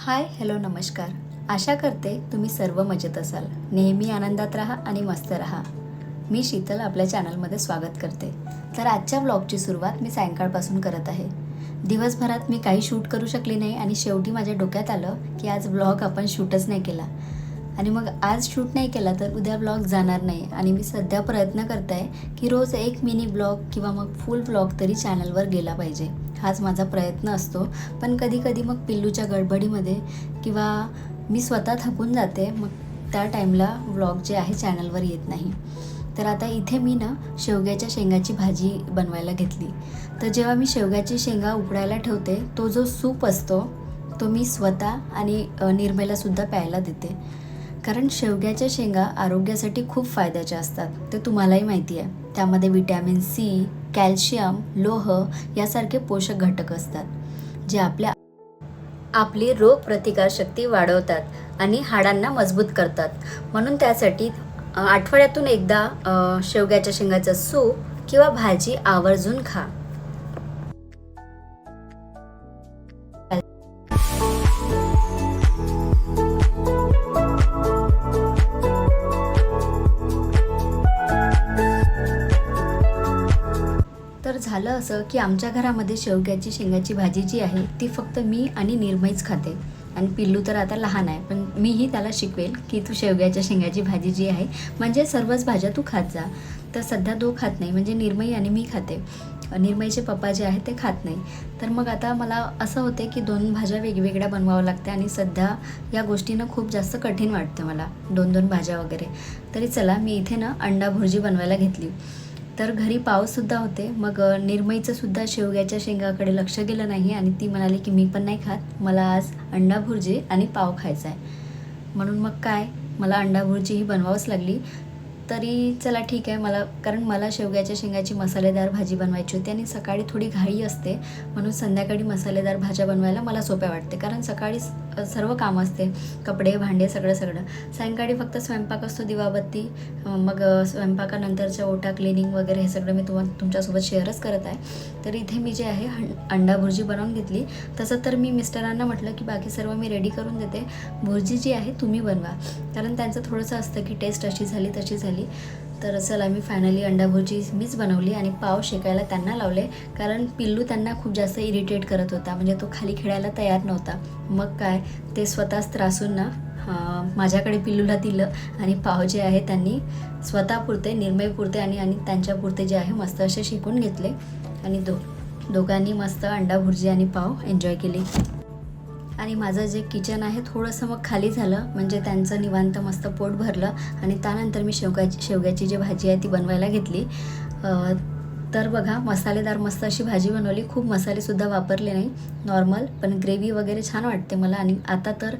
Hi hello नमस्कार. आशा करते तुम्ही सर्व मजेत असाल. नेहमी आनंदात राहा आणि मस्त राहा. मी शीतल आपल्या चॅनलमध्ये स्वागत करते. तर आजच्या ब्लॉगची सुरुवात मी सायंकाळपासून करत आहे. दिवसभरात मी काही शूट करू शकली नाही आणि शेवटी माझ्या डोक्यात आलं की आज ब्लॉग आपण शूटच नाही केला. आणि मग आज शूट नाही केला तर उद्या ब्लॉग जाणार नाही आणि मी सध्या प्रयत्न करत आहे की रोज एक मिनी ब्लॉग किंवा मग फुल ब्लॉग तरी चॅनलवर गेला पाहिजे. हाच माझा प्रयत्न असतो. पण कधी कधी मग पिल्लूच्या गडबडीमध्ये किंवा मी स्वतः थकून जाते मग त्या टाईमला व्लॉग जे आहे चॅनलवर येत नाही. तर आता इथे मी ना शेवग्याच्या शेंगाची भाजी बनवायला घेतली. तर जेव्हा मी शेवग्याची शेंगा उकडायला ठेवते तो जो सूप असतो तो मी स्वतः आणि निर्मयलासुद्धा निर्मलासुद्धा प्यायला देते. कारण शेवग्याच्या शेंगा आरोग्यासाठी खूप फायद्याच्या असतात. ते तुम्हालाही माहिती आहे. त्यामध्ये विटॅमिन सी कॅल्शियम लोह यासारखे पोषक घटक असतात जे आपल्या आपली रोगप्रतिकारशक्ती वाढवतात आणि हाडांना मजबूत करतात. म्हणून त्यासाठी आठवड्यातून एकदा शेवग्याच्या शेंगाचं सूप किंवा भाजी आवर्जून खा. असं की आमच्या घरामध्ये शेवग्याची शेंगाची भाजी जी आहे ती फक्त मी आणि निर्मयच खाते. आणि पिल्लू तर आता लहान आहे पण मीही त्याला शिकवेल की तू शेवग्याच्या शेंगाची भाजी जी आहे म्हणजे सर्वच भाज्या तू खात जा. तर सध्या तो खात नाही म्हणजे निर्मयी आणि मी खाते. निर्मईचे पप्पा जे आहेत ते खात नाही. तर मग आता मला असं होते की दोन भाज्या वेगवेगळ्या बनवावं लागते आणि सध्या या गोष्टीनं खूप जास्त कठीण वाटतं मला दोन दोन भाज्या वगैरे. तरी चला मी इथे ना अंडा भुर्जी बनवायला घेतली. तर घरी पाऊससुद्धा होते. मग निर्मईचं सुद्धा शेवग्याच्या शेंगाकडे लक्ष गेलं नाही आणि ती म्हणाली की मी पण नाही खात. मला आज अंडा भुर्जी आणि पाव खायचा आहे. म्हणून मग काय? मला अंडा भुर्जी ही बनवावंच लागली. तरी चला ठीक आहे. मला कारण मला शेवग्याच्या शेंगाची मसालेदार भाजी बनवायची होती आणि सकाळी थोडी घाई असते. म्हणून संध्याकाळी मसालेदार भाज्या बनवायला मला सोप्या वाटते. कारण सकाळी सर्व कामं असते. कपडे भांडे सगळं सगळं. सायंकाळी फक्त स्वयंपाक असतो दिवाबत्ती. मग स्वयंपाकानंतरच्या ओटा क्लिनिंग वगैरे हे सगळं मी तुम्हाला तुमच्यासोबत शेअरच करत आहे. तर इथे मी जे आहे अंडा भुर्जी बनवून घेतली. तसं तर मी मिस्टरांना म्हटलं की बाकी सर्व मी रेडी करून देते. भुर्जी जी आहे तुम्ही बनवा. कारण त्यांचं थोडंसं असतं की टेस्ट अशी झाली तशी झाली. तर चला मी फायनली अंडाभुर्जी मीच बनवली आणि पाव शेकायला त्यांना लावले. कारण पिल्लू त्यांना खूप जास्त इरिटेट करत होता. म्हणजे तो खाली खेळायला तयार नव्हता. मग काय ते स्वतःच त्रासून ना माझ्याकडे पिल्लूला दिलं आणि पाव जे आहे त्यांनी स्वतःपुरते निर्मयपुरते आणि आणि त्यांच्यापुरते जे आहे मस्त असे शिकून घेतले. आणि दो दोघांनी मस्त अंडा भुर्जी आणि पाव एन्जॉय केली. आणि माझं जे किचन आहे थोडंसं मग खाली झालं. म्हणजे त्यांचं निवांत मस्त पोट भरलं. आणि त्यानंतर मी शेवगाची शेवग्याची जी भाजी आहे ती बनवायला घेतली. तर बघा मसालेदार मस्त अशी भाजी बनवली. खूप मसालेसुद्धा वापरले नाही. नॉर्मल पण ग्रेव्ही वगैरे छान वाटते मला. आणि आता तर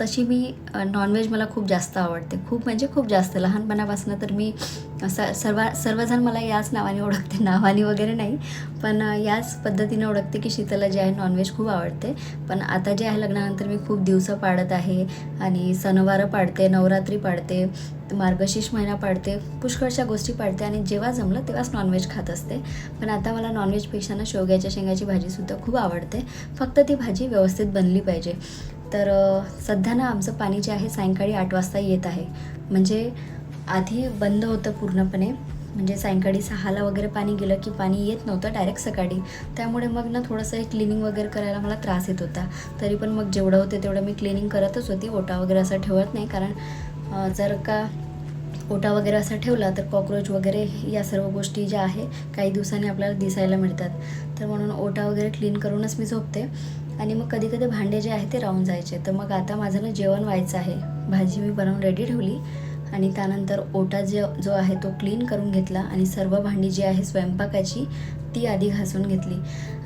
तशी मी नॉनव्हेज मला खूप जास्त आवडते. खूप म्हणजे खूप जास्त. लहानपणापासून तर मी स सर्व सर्वजण मला याच नावाने ओळखते. नावाने वगैरे नाही पण याच पद्धतीने ओळखते की शीतला जे आहे नॉनव्हेज खूप आवडते. पण आता जे आहे लग्नानंतर मी खूप दिवसं पाळत आहे आणि सणवारं पाळते नवरात्री पाळते मार्गशीर्ष महिना पाळते पुष्कळशा गोष्टी पाळते आणि जेव्हा जमलं तेव्हाच नॉनव्हेज खात असते. पण आता मला नॉनव्हेजपेक्षा ना शेवग्याच्या शेंगाची भाजीसुद्धा खूप आवडते. फक्त ती भाजी व्यवस्थित बनली पाहिजे. तर सध्या ना आमचं पाणी जे आहे सायंकाळी आठ वाजता येत आहे. म्हणजे आधी बंद होतं पूर्णपणे. म्हणजे सायंकाळी सहाला वगैरे पाणी गेलं की पाणी येत नव्हतं डायरेक्ट सकाळी. त्यामुळे मग ना थोडंसं हे क्लिनिंग वगैरे करायला मला त्रास येत होता. तरी पण मग जेवढं होते तेवढं मी क्लिनिंग करतच होती. ओटा वगैरे असं ठेवत नाही. कारण जर का ओटा वगैरे असा ठेवला तर कॉक्रोच वगैरे या सर्व गोष्टी ज्या आहे काही दिवसांनी आपल्याला दिसायला मिळतात. तर म्हणून ओटा वगैरे क्लीन करूनच मी झोपते. आणि मग कधी कधी भांडे जे आहे ते राहून जायचे. तर मग आता माझं ना जेवण व्हायचं आहे. भाजी मी बनवून रेडी ठेवली. आणि त्यानंतर ओटा जो जो आहे तो क्लीन करून घेतला आणि सर्व भांडी जी आहे स्वयंपाकाची ती आधी घासून घेतली.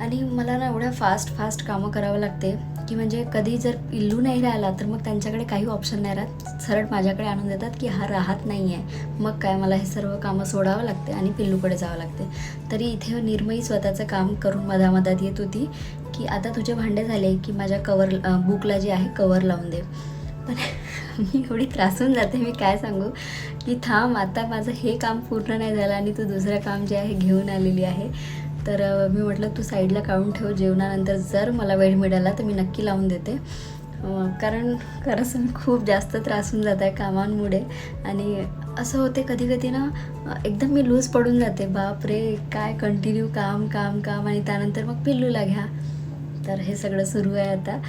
आणि मला ना एवढ्या फास्ट फास्ट कामं करावं लागते की म्हणजे कधी जर पिल्लू नाही राहिला तर मग त्यांच्याकडे काही ऑप्शन नाही राहत. सरळ माझ्याकडे आणून देतात की हा राहत नाही आहे मग काय मला हे सर्व कामं सोडावं लागते आणि पिल्लूकडे जावं लागते. तरी इथे निर्मयी स्वतःचं काम करून मधामधात येत होती की आता तुझे भांडे झाले की माझ्या कवर बुकला जे आहे कवर लावून दे. पण मी एवढी त्रासून जाते मी काय सांगू? की थांब आता माझं हे काम पूर्ण नाही झालं आणि तू दुसरं काम जे आहे घेऊन आलेली आहे. तर मी म्हटलं तू साईडला काढून ठेव जेवणानंतर जर मला वेळ मिळाला तर मी नक्की लावून देते. कारण खरंच मी खूप जास्त त्रास होऊन जात आहे कामांमुळे. आणि असं होते कधी कधी ना एकदम मी लूज पडून जाते. बाप रे काय कंटिन्यू काम काम काम आणि त्यानंतर मग पिल्लूला घ्या. तर हे सगळं सुरू आहे आता.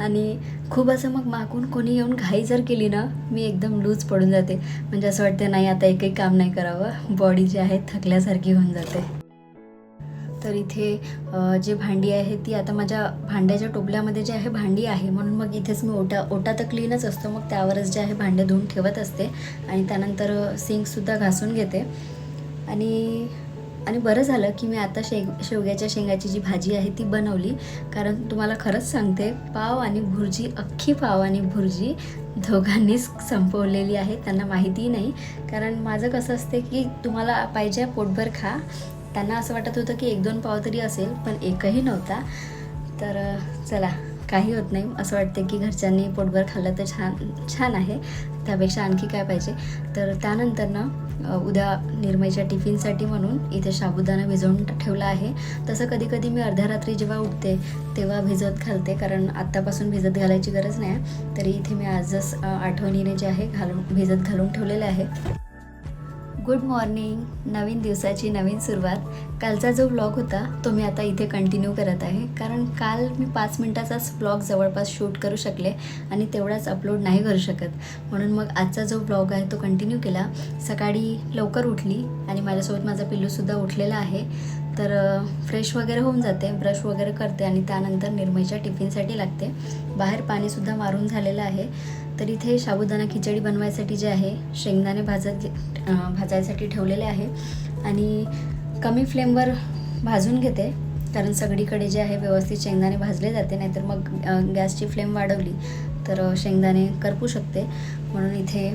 आणि खूप असं मग मागून कोणी येऊन घाई जर केली ना मी एकदम लूज पडून जाते. म्हणजे असं वाटतं नाही आता एकही काम नाही करावं. बॉडी जी आहे थकल्यासारखी होऊन जाते. तर इथे जे जी भांडी आहे ती आता माझ्या भांड्याच्या टोपल्यामध्ये जे आहे भांडी आहे. म्हणून मग इथेच मी ओटा ओटा तर क्लीनच असतो. मग त्यावरच जे आहे भांडे धुवून ठेवत असते. आणि त्यानंतर सिंकसुद्धा घासून घेते. आणि आणि बरं झालं की मी आता शेंग शेवग्याच्या शेंगाची जी भाजी आहे ती बनवली. कारण तुम्हाला खरंच सांगते पाव आणि भुर्जी अख्खी पाव आणि भुर्जी दोघांनीच संपवलेली आहे त्यांना माहितीही नाही. कारण माझं कसं असते की तुम्हाला पाहिजे पोटभर खा. त्यांना असं वाटत होतं की एक दोन पाव तरी असेल पण एकही नव्हता. तर चला काही होत नाही. असं वाटते की घरच्यांनी पोटभर खाल्लं तर छान छान आहे. त्यापेक्षा आणखी काय पाहिजे? तर त्यानंतर ना उद्या निर्मयच्या टिफिनसाठी म्हणून इथे साबुदाणा भिजवून ठेवला आहे. तसं कधी कधी मी अर्ध्या रात्री जेव्हा उठते तेव्हा भिजत घालते कारण आत्तापासून भिजत घालायची गरज नाही. तरी इथे मी आजच आठवणीने जे आहे घालून भिजत घालून ठेवलेले आहे. गुड मॉर्निंग नवीन दिवसाची नवीन सुरुवात. कालचा जो व्लॉग होता तो मी आता इथे कंटिन्यू करत आहे. कारण काल मी पाच मिनटाचाच व्लॉग जवळपास शूट करू शकले आणि तेवढाच अपलोड नाही करू शकत. म्हणून मग आजचा जो व्लॉग आहे तो कंटिन्यू केला. सकाळी लवकर उठली आणि माझ्यासोबत माझा पिल्लूसुद्धा उठलेला आहे. तर फ्रेश वगैरे होऊन जाते ब्रश वगैरे करते आणि त्यानंतर निर्मयच्या टिफिनसाठी लागते. बाहेर पाणीसुद्धा मारून झालेलं आहे. तर इथे साबुदाणा खिचडी बनवायसाठी जे आहे शेंगदाणे भाजत भाजायसाठी ठेवलेले आहे. आणि कमी फ्लेमवर भाजून घेते कारण सगळीकडे जे आहे व्यवस्थित शेंगदाणे भाजले जाते नाहीतर मग गॅसची फ्लेम वाढवली तर शेंगदाणे करपू शकते. म्हणून इथे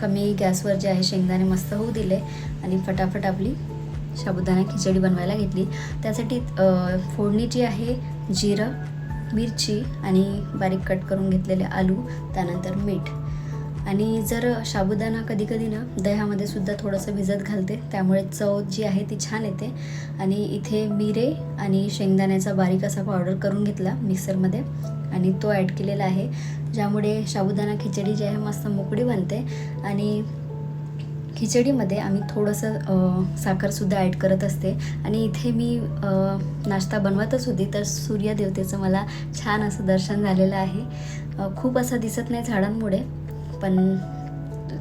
कमी गॅसवर जे आहे शेंगदाणे मस्त होऊ दिले आणि फटाफट आपली साबुदाणा खिचडी बनवायला घेतली. त्यासाठी फोडणी जी आहे जिरं मिरची आणि बारीक कट करून घेतलेले आलू त्यानंतर मीठ. आणि जर साबुदाणा कधी कधी ना दह्यामध्ये सुद्धा थोडंसं भिजत घालते त्यामुळे चव जी आहे ती छान येते. आणि इथे मिरे आणि शेंगदाण्याचा बारीक असा पावडर करून घेतला मिक्सरमध्ये आणि तो ॲड केलेला आहे ज्यामुळे साबुदाणा खिचडी जी आहे मस्त मोकळी बनते. आणि खिचडीमध्ये आम्ही थोडंसं साखरसुद्धा ॲड करत असते. आणि इथे मी नाश्ता बनवतच होती तर सूर्यदेवतेचं मला छान असं दर्शन झालेलं आहे. खूप असं दिसत नाही झाडांमुळे पण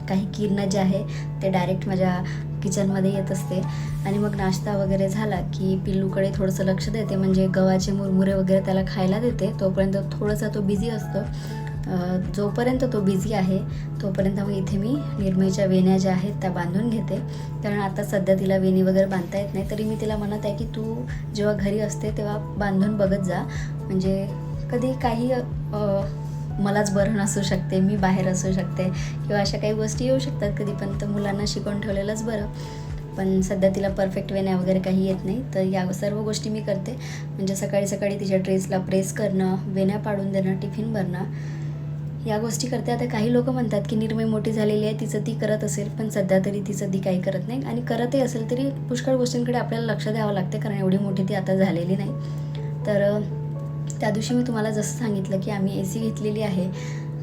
काही किरणं जे आहे ते डायरेक्ट माझ्या किचनमध्ये येत असते. आणि मग नाश्ता वगैरे झाला की पिल्लूकडे थोडंसं लक्ष देते. म्हणजे गव्हाचे मुरमुरे वगैरे त्याला खायला देते. तोपर्यंत थोडासा तो बिझी असतो. जोपर्यंत तो बिझी आहे तोपर्यंत मग इथे मी निर्मयच्या वेण्या ज्या आहेत त्या बांधून घेते. कारण आता सध्या तिला वेणी वगैरे बांधता येत नाही. तरी मी तिला म्हणत आहे की तू जेव्हा घरी असते तेव्हा बांधून बघत जा. म्हणजे कधी काही मलाच बरं नसू शकते मी बाहेर असू शकते किंवा अशा काही गोष्टी येऊ शकतात. कधी पण तर मुलांना शिकवून ठेवलेलंच बरं. पण सध्या तिला परफेक्ट वेण्या वगैरे काही येत नाही. तर या सर्व गोष्टी मी करते. म्हणजे सकाळी सकाळी तिच्या ड्रेसला प्रेस करणं वेण्या पाडून देणं टिफिन भरणं. या गोष्टी करते. आता काही लोक म्हणतात की निर्मय मोठी झालेली आहे तिचं ती करत असेल पण सध्या तरी तिचं ती काही करत नाही. आणि करतही असेल तरी पुष्कळ गोष्टींकडे आपल्याला लक्ष द्यावं लागते कारण एवढी मोठी ती आता झालेली नाही. तर त्या दिवशी मी तुम्हाला जसं सांगितलं की आम्ही ए सी घेतलेली आहे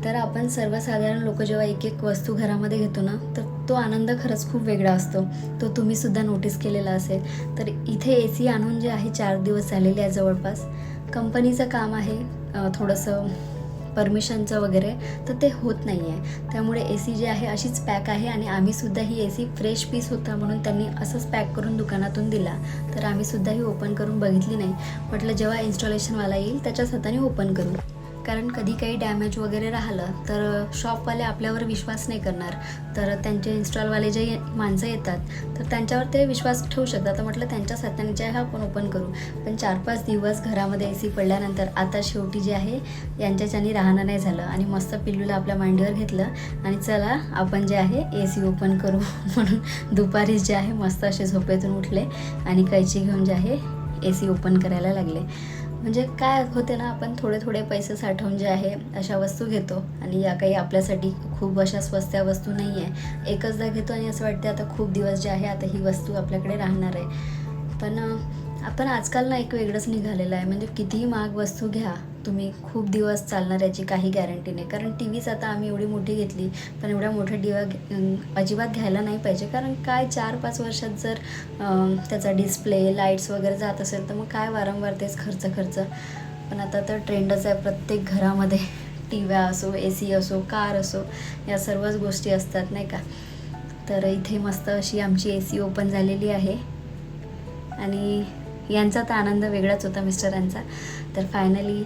तर आपण सर्वसाधारण लोक जेव्हा एक एक वस्तू घरामध्ये घेतो ना तर तो आनंद खरंच खूप वेगळा असतो. तो तुम्हीसुद्धा नोटीस केलेला असेल. तर इथे ए सी आणून जे आहे चार दिवस झालेले आहे जवळपास. कंपनीचं काम आहे थोडंसं परमिशनचं वगैरे तर ते होत नाही आहे त्यामुळे ए सी जी आहे अशीच पॅक आहे आणि आम्हीसुद्धा ही ए सी फ्रेश पीस होता म्हणून त्यांनी असंच पॅक करून दुकानातून दिला. तर आम्हीसुद्धा ही ओपन करून बघितली नाही. म्हटलं जेव्हा इन्स्टॉलेशनवाला येईल त्याच्याच हाताने ओपन करू. कारण कधी काही डॅमेज वगैरे राहिलं तर शॉपवाले आपल्यावर विश्वास नाही करणार. तर त्यांचे इन्स्टॉलवाले जे माणसं येतात तर त्यांच्यावर ते विश्वास ठेवू शकतात. तर म्हटलं त्यांच्या हाताने जे आहे आपण ओपन करू. पण चार पाच दिवस घरामध्ये ए सी पडल्यानंतर आता शेवटी जे आहे यांच्याच्यानी राहणं नाही झालं. आणि मस्त पिल्लूला आपल्या मांडीवर घेतलं आणि चला आपण जे आहे ए सी ओपन करू. म्हणून दुपारीच जे आहे मस्त असे झोपेतून उठले आणि कैची घेऊन जे आहे ए सी ओपन करायला लागले. म्हणजे काय होते ना आपण थोडे थोडे पैसे साठवून जे आहे अशा वस्तू घेतो. आणि या काही आपल्यासाठी खूप अशा स्वस्त वस्तू नाही आहे एकचदा घेतो आणि असं वाटते आता खूप दिवस जे आहे आता ही वस्तू आपल्याकडे राहणार आहे. पण आपण आजकाल ना एक वेगळंच निघालेलं आहे. म्हणजे कितीही महाग वस्तू घ्या तुम्ही खूप दिवस चालणार याची काही गॅरंटी नाही. कारण टी व्हीच आता आम्ही एवढी मोठी घेतली पण एवढ्या मोठ्या डिवा घे- अजिबात घ्यायला नाही पाहिजे. कारण काय चार पाच वर्षात जर त्याचा डिस्प्ले लाईट्स वगैरे जात असेल तर मग काय वारंवार तेच खर्च खर्च. पण आता तर ट्रेंडच आहे प्रत्येक घरामध्ये. टी व्या असो ए सी असो कार असो या सर्वच गोष्टी असतात नाही का? तर इथे मस्त अशी आमची ए सी ओपन झालेली आहे. आणि यांचा तर आनंद वेगळाच होता मिस्टरांचा तर फायनली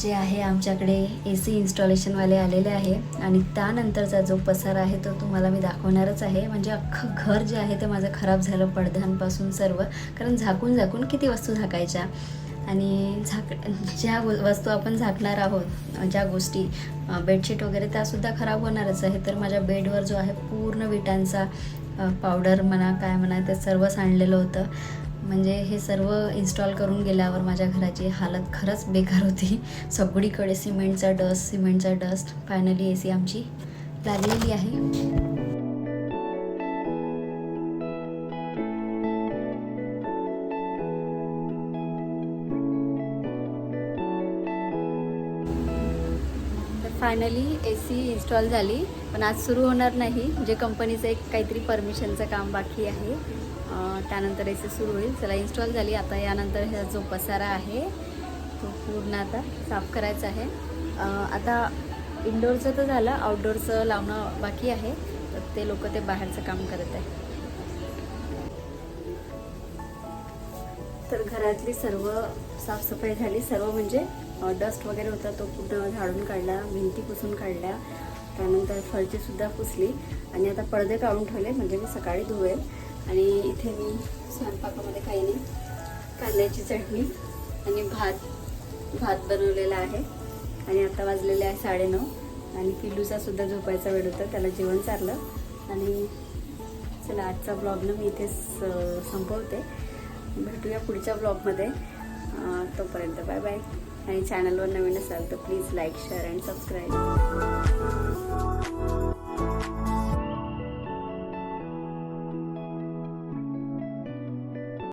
जे आहे आमच्याकडे ए सी इन्स्टॉलेशनवाले आलेले आहे. आणि त्यानंतरचा जो पसारा आहे तो तुम्हाला मी दाखवणारच आहे. म्हणजे अख्खं घर जे आहे ते माझं खराब झालं पडद्यांपासून सर्व. कारण झाकून झाकून किती वस्तू झाकायच्या? आणि झाक ज्या वस्तू आपण झाकणार आहोत ज्या गोष्टी बेडशीट वगैरे त्यासुद्धा खराब होणारच आहे तर माझ्या बेडवर जो आहे पूर्ण विटांचा पावडर म्हणा काय म्हणा ते सर्व सांडलेलं होतं. म्हणजे हे सर्व इन्स्टॉल करून गेल्यावर माझ्या घराची हालत खरंच बेकार होती. सगळीकडे सिमेंटचा डस्ट सिमेंटचा डस्ट फायनली ए सी आमची लागलेली आहे. फायनली ए सी इन्स्टॉल झाली. पण आज सुरू होणार नाही. जे कंपनीचं एक काहीतरी परमिशनचं काम बाकी आहे. त्यानंतर ए सी सुरू होईल. चला इन्स्टॉल झाली. आता यानंतर ह्या जो पसारा आहे तो पूर्ण आता साफ करायचा आहे. आता इनडोअरचं तर झालं. आउटडोअरचं लावणं बाकी आहे. तर ते लोक ते बाहेरचं काम करत आहे तर घरातली सर्व साफसफाई झाली. सर्व म्हणजे डस्ट वगैरे होता तो पूर्ण झाडून काढला भिंती पुसून काढल्या. त्यानंतर फरचीसुद्धा पुसली. आणि आता पडदे काढून ठेवले म्हणजे मी सकाळी धुवेल. आणि इथे मी स्वयंपाकामध्ये काही नाही कांद्याची चटणी आणि भात भात बनवलेला आहे. आणि आता वाजलेले आहे साडेनऊ. आणि पिल्लूचा सुद्धा झोपायचा वेळ होता त्याला जेवण चारलं आणि चला आजचा ब्लॉग ना मी इथेच संपवते. भेटूया पुढच्या ब्लॉगमध्ये. तोपर्यंत बाय बाय. आणि चॅनलवर नवीन असाल तर please like share and subscribe